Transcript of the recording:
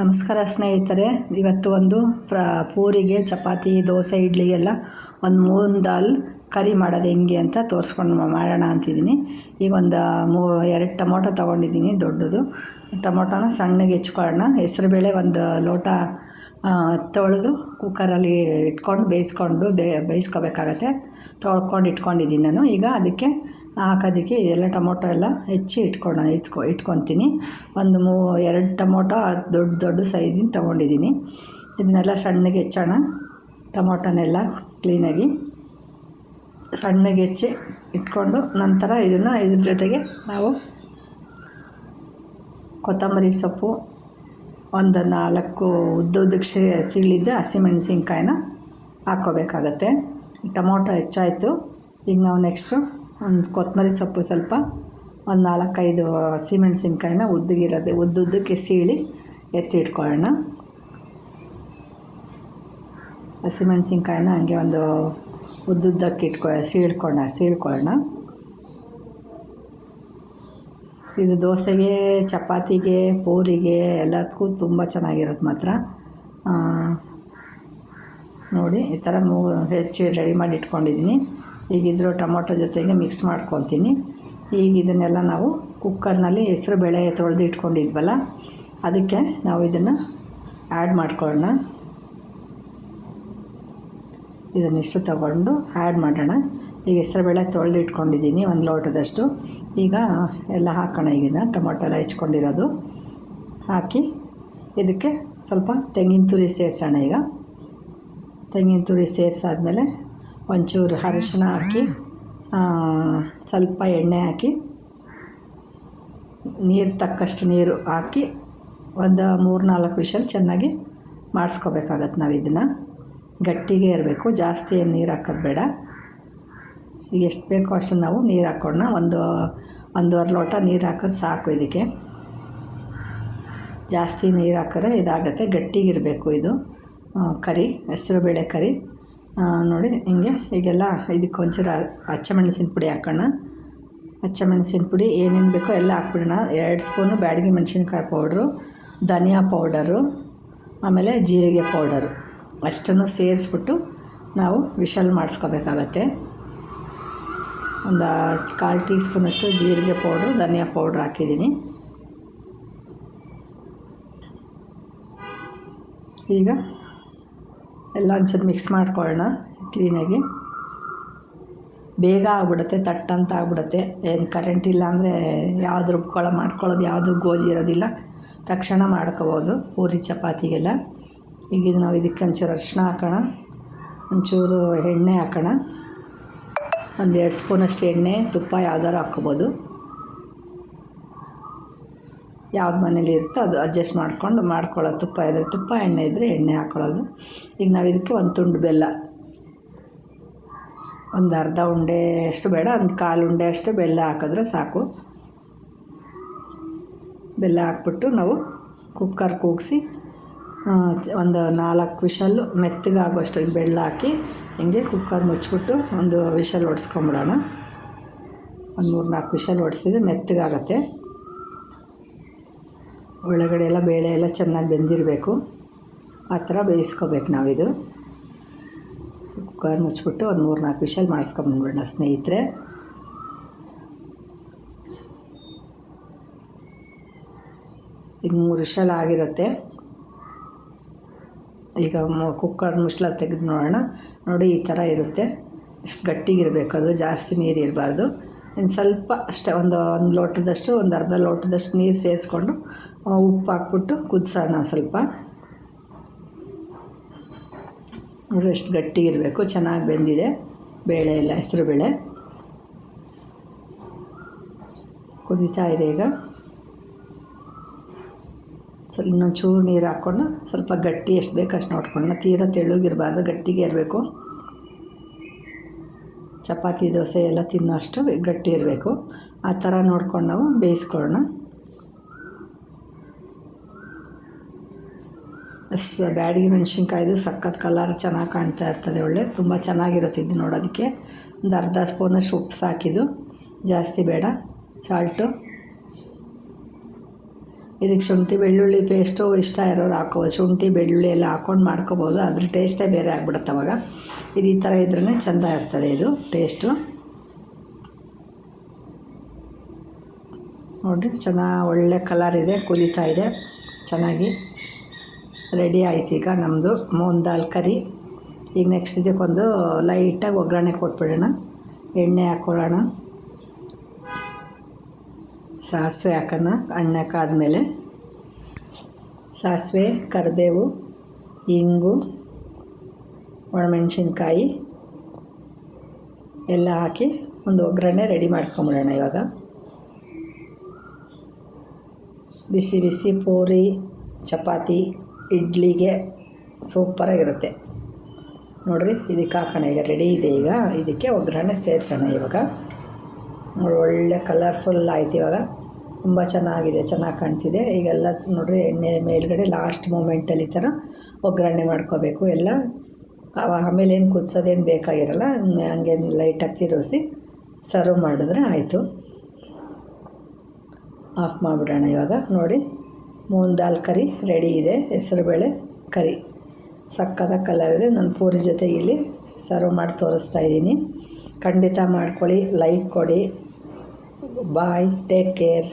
ನಮಸ್ಕಾರ ಸ್ನೇಹಿತರೆ, ಇವತ್ತು ಒಂದು ಪ್ರ, ಪೂರಿಗೆ, ಚಪಾತಿ, ದೋಸೆ, ಇಡ್ಲಿ ಎಲ್ಲ ಒಂದು ಮೂರು ದಾಲ್ ಕರಿ ಮಾಡೋದು ಹೆಂಗೆ ಅಂತ ತೋರಿಸ್ಕೊಂಡು ಮಾಡೋಣ ಅಂತಿದ್ದೀನಿ. ಈಗ ಒಂದು ಮೂ, ಎರಡು ಟೊಮೊಟೊ ತೊಗೊಂಡಿದ್ದೀನಿ, ದೊಡ್ಡದು. ಟೊಮೊಟೊನ ಸಣ್ಣಗೆ ಹೆಚ್ಕೊಳ್ಳೋಣ. ಹೆಸರುಬೇಳೆ ಒಂದು ಲೋಟ ತೊಳೆದು ಕುಕ್ಕರಲ್ಲಿ ಇಟ್ಕೊಂಡು ಬೇಯಿಸ್ಕೊಂಡು ಬೇ, ಬೇಯಿಸ್ಕೋಬೇಕಾಗತ್ತೆ. ತೊಳ್ಕೊಂಡು ಇಟ್ಕೊಂಡಿದ್ದೀನಿ ನಾನು. ಈಗ ಅದಕ್ಕೆ ಹಾಕೋದಕ್ಕೆ ಇದೆಲ್ಲ ಟೊಮೊಟೊ ಎಲ್ಲ ಹೆಚ್ಚಿ ಇಟ್ಕೊಳ್ಳೋ ಇಟ್ಕೊ, ಇಟ್ಕೊತೀನಿ. ಒಂದು ಮೂ, ಎರಡು ಟೊಮೊಟೊ ದೊಡ್ಡ ದೊಡ್ಡ ಸೈಜಿನ ತೊಗೊಂಡಿದ್ದೀನಿ. ಇದನ್ನೆಲ್ಲ ಸಣ್ಣಗೆ ಹೆಚ್ಚೋಣ, ಟೊಮೊಟೊನೆಲ್ಲ ಕ್ಲೀನಾಗಿ ಸಣ್ಣಗೆ ಹೆಚ್ಚಿ ಇಟ್ಕೊಂಡು ನಂತರ ಇದನ್ನು ಇದ್ರ ಜೊತೆಗೆ ನಾವು ಕೊತ್ತಂಬರಿ ಸೊಪ್ಪು, ಒಂದು ನಾಲ್ಕು ಉದ್ದುದ್ದಕ್ಕೆ ಶಿ ಸೀಳಿದ್ದ ಹಸಿಮೆಣಸಿನ್ಕಾಯಿನ ಹಾಕ್ಕೋಬೇಕಾಗತ್ತೆ. ಟೊಮೊಟೊ ಹೆಚ್ಚಾಯಿತು. ಈಗ ನಾವು ನೆಕ್ಸ್ಟು ಒಂದು ಕೊತ್ತಂಬರಿ ಸೊಪ್ಪು ಸ್ವಲ್ಪ, ಒಂದು ನಾಲ್ಕೈದು ಹಸಿಮೆಣ್ಸಿನ್ಕಾಯಿನ ಉದ್ದಗಿರೋದೆ, ಉದ್ದುದ್ದಕ್ಕೆ ಸೀಳಿ ಎತ್ತಿ ಇಟ್ಕೊಳ್ಳೋಣ ಹಸಿಮೆಣ್ಸಿನ್ಕಾಯಿನ ಹಂಗೆ ಒಂದು ಉದ್ದುದ್ದಕ್ಕೆ ಇಟ್ಕೊ, ಸೀಳ್ಕೊಂಡ, ಸೀಳ್ಕೊಳ್ಳೋಣ. ಇದು ದೋಸೆಗೆ, ಚಪಾತಿಗೆ, ಪೂರಿಗೆ, ಎಲ್ಲದಕ್ಕೂ ತುಂಬ ಚೆನ್ನಾಗಿರುತ್ತೆ ಮಾತ್ರ. ನೋಡಿ, ಈ ಥರ ಮೂ, ಹೆಚ್ಚಿ ರೆಡಿ ಮಾಡಿ ಇಟ್ಕೊಂಡಿದ್ದೀನಿ. ಈಗ ಇದ್ರ ಟೊಮೊಟೊ ಜೊತೆಗೆ ಮಿಕ್ಸ್ ಮಾಡ್ಕೊತೀನಿ ಈಗ ಇದನ್ನೆಲ್ಲ ನಾವು ಕುಕ್ಕರ್ನಲ್ಲಿ ಹೆಸರು ಬೇಳೆ ತೊಳೆದು ಇಟ್ಕೊಂಡಿದ್ವಲ್ಲ, ಅದಕ್ಕೆ ನಾವು ಇದನ್ನು ಆ್ಯಡ್ ಮಾಡ್ಕೊಳ್ಳೋಣ. ಇದನ್ನಿಷ್ಟು ತಗೊಂಡು ಆ್ಯಡ್ ಮಾಡೋಣ. ಈಗ ಹೆಸರುಬೇಳೆ ತೊಳೆದು ಇಟ್ಕೊಂಡಿದ್ದೀನಿ ಒಂದು ಲೋಟದಷ್ಟು. ಈಗ ಎಲ್ಲ ಹಾಕೋಣ ಈಗಿನ ಟೊಮೊಟೊ ಎಲ್ಲ ಹೆಚ್ಕೊಂಡಿರೋದು. ಹಾಕಿ ಇದಕ್ಕೆ ಸ್ವಲ್ಪ ತೆಂಗಿನ ತುರಿ ಸೇರಿಸೋಣ ಈಗ. ತೆಂಗಿನ ತುರಿ ಸೇರಿಸಾದ್ಮೇಲೆ ಒಂಚೂರು ಅರಿಶಿನ ಹಾಕಿ ಸ್ವಲ್ಪ ಎಣ್ಣೆ ಹಾಕಿ, ನೀರು ತಕ್ಕಷ್ಟು ನೀರು ಹಾಕಿ ಒಂದು ಮೂರು ನಾಲ್ಕು ವಿಷಲ್ ಚೆನ್ನಾಗಿ ಮಾಡಿಸ್ಕೋಬೇಕಾಗತ್ತೆ ನಾವು ಇದನ್ನು. ಗಟ್ಟಿಗೆ ಇರಬೇಕು, ಜಾಸ್ತಿ ಏನು ನೀರು ಹಾಕೋದು ಬೇಡ. ಈಗ ಎಷ್ಟು ಬೇಕೋ ಅಷ್ಟು ನಾವು ನೀರು ಹಾಕೋಣ. ಒಂದು, ಒಂದೂವರೆ ಲೋಟ ನೀರು ಹಾಕೋದು ಸಾಕು ಇದಕ್ಕೆ. ಜಾಸ್ತಿ ನೀರು ಹಾಕಿದ್ರೆ ಇದಾಗುತ್ತೆ, ಗಟ್ಟಿಗಿರಬೇಕು ಇದು. ಕರಿ ಹೆಸರುಬೇಳೆ ಕರಿ. ನೋಡಿ, ಹಿಂಗೆ ಈಗೆಲ್ಲ ಇದಕ್ಕೆ ಒಂಚೂರು ಹಚ್ಚಮೆಣಸಿನ ಪುಡಿ ಹಾಕೋಣ. ಹಚ್ಚಮೆಣಸಿನ ಪುಡಿ ಏನೇನು ಬೇಕೋ ಎಲ್ಲ ಹಾಕ್ಬಿಡೋಣ. ಎರಡು ಸ್ಪೂನು ಬ್ಯಾಡಗಿ ಮೆಣಸಿನ್ಕಾಯಿ ಪೌಡ್ರು, ಧನಿಯಾ ಪೌಡರು, ಆಮೇಲೆ ಜೀರಿಗೆ ಪೌಡರು. ಅಷ್ಟನ್ನು ಸೇರಿಸ್ಬಿಟ್ಟು ನಾವು ವಿಶಲ್ ಮಾಡಿಸ್ಕೋಬೇಕಾಗತ್ತೆ. ಒಂದು ಕಾಲು ಟೀ ಸ್ಪೂನಷ್ಟು ಜೀರಿಗೆ ಪೌಡ್ರು, ಧನಿಯಾ ಪೌಡ್ರ್ ಹಾಕಿದ್ದೀನಿ. ಈಗ ಎಲ್ಲ ಒಂಚೂರು ಮಿಕ್ಸ್ ಮಾಡ್ಕೊಳ್ಳೋಣ ಕ್ಲೀನಾಗಿ ಬೇಗ ಆಗ್ಬಿಡುತ್ತೆ ತಟ್ಟಂತ ಆಗ್ಬಿಡುತ್ತೆ. ಏನು ಕರೆಂಟ್ ಇಲ್ಲ ಅಂದರೆ ಯಾವ್ದು ರುಬ್ಕೊಳ್ಳೋ ಮಾಡ್ಕೊಳ್ಳೋದು ಯಾವುದು ಗೋಜಿ ಇರೋದಿಲ್ಲ. ತಕ್ಷಣ ಮಾಡ್ಕೋಬೋದು ಪೂರಿ ಚಪಾತಿಗೆಲ್ಲ. ಈಗ ಇದು ನಾವು ಇದಕ್ಕೆ ಒಂಚೂರು ಅರಿಶಿನ ಹಾಕೋಣ. ಒಂಚೂರು ಎಣ್ಣೆ ಹಾಕೋಣ. ಒಂದು ಎರಡು ಸ್ಪೂನಷ್ಟು ಎಣ್ಣೆ, ತುಪ್ಪ ಯಾವ್ದಾರು ಹಾಕ್ಕೋಬೋದು. ಯಾವ್ದು ಮನೇಲಿ ಇರುತ್ತೋ ಅದು ಅಡ್ಜಸ್ಟ್ ಮಾಡ್ಕೊಂಡು ಮಾಡ್ಕೊಳ್ಳೋದು. ತುಪ್ಪ ಇದ್ದರೆ ತುಪ್ಪ, ಎಣ್ಣೆ ಇದ್ದರೆ ಎಣ್ಣೆ ಹಾಕ್ಕೊಳ್ಳೋದು ಈಗ ನಾವು ಇದಕ್ಕೆ ಒಂದು ತುಂಡು ಬೆಲ್ಲ. ಒಂದು ಅರ್ಧ ಉಂಡೆ ಅಷ್ಟು ಬೇಡ, ಒಂದು ಕಾಲು ಉಂಡೆ ಅಷ್ಟು ಬೆಲ್ಲ ಹಾಕಿದ್ರೆ ಸಾಕು. ಬೆಲ್ಲ ಹಾಕ್ಬಿಟ್ಟು ನಾವು ಕುಕ್ಕರ್ ಕೂಗಿಸಿ ಒಂದು ನಾಲ್ಕು ವಿಷಲ್ಲು ಮೆತ್ತಗಾಗುವಷ್ಟು ಬೆಲ್ಲ ಹಾಕಿ ಹಿಂಗೆ ಕುಕ್ಕರ್ ಮುಚ್ಚಿಬಿಟ್ಟು ಒಂದು ವಿಷಲ್ ಹೊಡ್ಸ್ಕೊಂಬಿಡೋಣ ಒಂದು ಮೂರು ನಾಲ್ಕು ವಿಷಲ್ ಹೊಡ್ಸಿದ್ರೆ ಮೆತ್ತಗಾಗತ್ತೆ. ಒಳಗಡೆ ಎಲ್ಲ ಬೇಳೆ ಎಲ್ಲ ಚೆನ್ನಾಗಿ ಬೆಂದಿರಬೇಕು. ಆ ಥರ ಬೇಯಿಸ್ಕೋಬೇಕು ನಾವಿದು. ಕುಕ್ಕರ್ ಮುಚ್ಚಿಬಿಟ್ಟು ಒಂದು ಮೂರು ನಾಲ್ಕು ವಿಷಲ್ ಮಾಡಿಸ್ಕೊಂಬಂದ್ಬಿಡೋಣ ಸ್ನೇಹಿತರೆ. ಇದು ಮೂರು ವಿಷಲ್ ಆಗಿರುತ್ತೆ. ಈಗ ಕುಕ್ಕರ್ ಮುಷ್ಲ ತೆಗೆದು ನೋಡೋಣ. ನೋಡಿ ಈ ಥರ ಇರುತ್ತೆ. ಇಷ್ಟು ಗಟ್ಟಿಗಿರಬೇಕು ಅದು. ಜಾಸ್ತಿ ನೀರು ಇರಬಾರ್ದು ಇನ್ನು ಸ್ವಲ್ಪ ಅಷ್ಟೇ, ಒಂದು ಒಂದು ಲೋಟದಷ್ಟು, ಒಂದು ಅರ್ಧ ಲೋಟದಷ್ಟು ನೀರು ಸೇರಿಸ್ಕೊಂಡು ಉಪ್ಪು ಹಾಕ್ಬಿಟ್ಟು ಕುದಿಸೋಣ ಸ್ವಲ್ಪ. ನೋಡಿ, ಎಷ್ಟು ಗಟ್ಟಿಗಿರಬೇಕು ಚೆನ್ನಾಗಿ ಬೆಂದಿದೆ, ಬೇಳೆ ಇಲ್ಲ ಹೆಸರು ಬೇಳೆ. ಕುದೀತಾ ಇದೆ ಈಗ. ಸ್ವಲ್ಪ ಇನ್ನೊಂದು ಚೂರು ನೀರು ಹಾಕ್ಕೊಂಡು ಸ್ವಲ್ಪ ಗಟ್ಟಿ ಎಷ್ಟು ಬೇಕು ಅಷ್ಟು ನೋಡ್ಕೊಂಡು, ತೀರ ತೆಳುಗಿರಬಾರ್ದು, ಗಟ್ಟಿಗೆ ಇರಬೇಕು. ಚಪಾತಿ, ದೋಸೆ ಎಲ್ಲ ತಿನ್ನೋಷ್ಟು ಗಟ್ಟಿ ಇರಬೇಕು. ಆ ಥರ ನೋಡ್ಕೊಂಡು ನಾವು ಬೇಯಿಸ್ಕೊಳ್ಳೋಣ. ಬ್ಯಾಡಗಿ ಮೆಣಸಿನ್ಕಾಯ್ದು ಸಖತ್ ಕಲರ್ ಚೆನ್ನಾಗಿ ಕಾಣ್ತಾ ಇರ್ತದೆ ಒಳ್ಳೆ. ತುಂಬ ಚೆನ್ನಾಗಿರುತ್ತೆ ಇದು ನೋಡೋದಕ್ಕೆ. ಒಂದು ಅರ್ಧ ಸ್ಪೂನಷ್ಟು ಉಪ್ಪು ಸಾಕಿದ್ದು. ಜಾಸ್ತಿ ಬೇಡ. ಸಾಲ್ಟು. ಇದಕ್ಕೆ ಶುಂಠಿ, ಬೆಳ್ಳುಳ್ಳಿ ಪೇಸ್ಟು ಇಷ್ಟ ಇರೋರು ಹಾಕೋಬೋದು. ಶುಂಠಿ, ಬೆಳ್ಳುಳ್ಳಿ ಎಲ್ಲ ಹಾಕ್ಕೊಂಡು ಮಾಡ್ಕೋಬೋದು. ಅದ್ರ ಟೇಸ್ಟೇ ಬೇರೆ ಆಗ್ಬಿಡುತ್ತೆ ಅವಾಗ. ಇದು ಈ ಥರ ಇದ್ರೇ ಚೆಂದ ಇರ್ತದೆ ಇದು ಟೇಸ್ಟು ನೋಡಿರಿ, ಚೆನ್ನಾಗಿ ಒಳ್ಳೆ ಕಲರ್ ಇದೆ, ಕುದೀತಾ ಇದೆ, ಚೆನ್ನಾಗಿ ರೆಡಿ ಆಯ್ತು ಈಗ ನಮ್ಮದು ಮೂನ್ ದಾಲ್ ಕರಿ ಈಗ ನೆಕ್ಸ್ಟ್ ಇದಕ್ಕೊಂದು ಲೈಟಾಗಿ ಒಗ್ಗರಣೆ ಕೊಟ್ಬಿಡೋಣ. ಎಣ್ಣೆ ಹಾಕ್ಕೊಳ್ಳೋಣ. ಸಾಸಿವೆ ಹಾಕೋಣ ಮೇಲೆ ಸಾಸಿವೆ, ಕರಿಬೇವು, ಇಂಗು, ಒಣಮೆಣ್ಸಿನ್ಕಾಯಿ ಎಲ್ಲ ಹಾಕಿ ಒಂದು ಒಗ್ಗರಣೆ ರೆಡಿ ಮಾಡ್ಕೊಂಬಿಡೋಣ ಇವಾಗ. ಬಿಸಿ ಬಿಸಿ ಪೂರಿ, ಚಪಾತಿ, ಇಡ್ಲಿಗೆ ಸೂಪರಾಗಿರುತ್ತೆ. ನೋಡಿರಿ, ಇದಕ್ಕೆ ಹಾಕೋಣ. ಈಗ ರೆಡಿ ಇದೆ ಈಗ. ಇದಕ್ಕೆ ಒಗ್ಗರಣೆ ಸೇರಿಸೋಣ ಇವಾಗ. ನೋಡಿ, ಒಳ್ಳೆ ಕಲರ್ಫುಲ್ ಆಯ್ತು ಇವಾಗ. ತುಂಬ ಚೆನ್ನಾಗಿದೆ, ಚೆನ್ನಾಗಿ ಕಾಣ್ತಿದೆ. ಈಗೆಲ್ಲ ನೋಡಿರಿ, ಎಣ್ಣೆ ಮೇಲ್ಗಡೆ ಲಾಸ್ಟ್ ಮೂಮೆಂಟಲ್ಲಿ ಥರ ಒಗ್ಗರಣೆ ಮಾಡ್ಕೋಬೇಕು. ಎಲ್ಲ ಆಮೇಲೆ ಏನು ಕುದಿಸೋದೇನು ಬೇಕಾಗಿರಲ್ಲ ಹಂಗೆ ಲೈಟಾಗಿ ತಿರುಗಿಸಿ ಸರ್ವ್ ಮಾಡಿದ್ರೆ ಆಯಿತು. ಆಫ್ ಮಾಡಿಬಿಡೋಣ ಇವಾಗ. ನೋಡಿ ಮೂನ್ ದಾಲ್ ಕರಿ ರೆಡಿ ಇದೆ ಹೆಸರುಬೇಳೆ ಕರಿ. ಸಕ್ಕದ ಕಲರ್ ಇದೆ. ನಾನು ಪೂರಿ ಜೊತೆ ಇಲ್ಲಿ ಸರ್ವ್ ಮಾಡಿ ತೋರಿಸ್ತಾ ಇದ್ದೀನಿ. ಖಂಡಿತ ಮಾಡ್ಕೊಳ್ಳಿ ಲೈಕ್ ಕೊಡಿ. Bye take care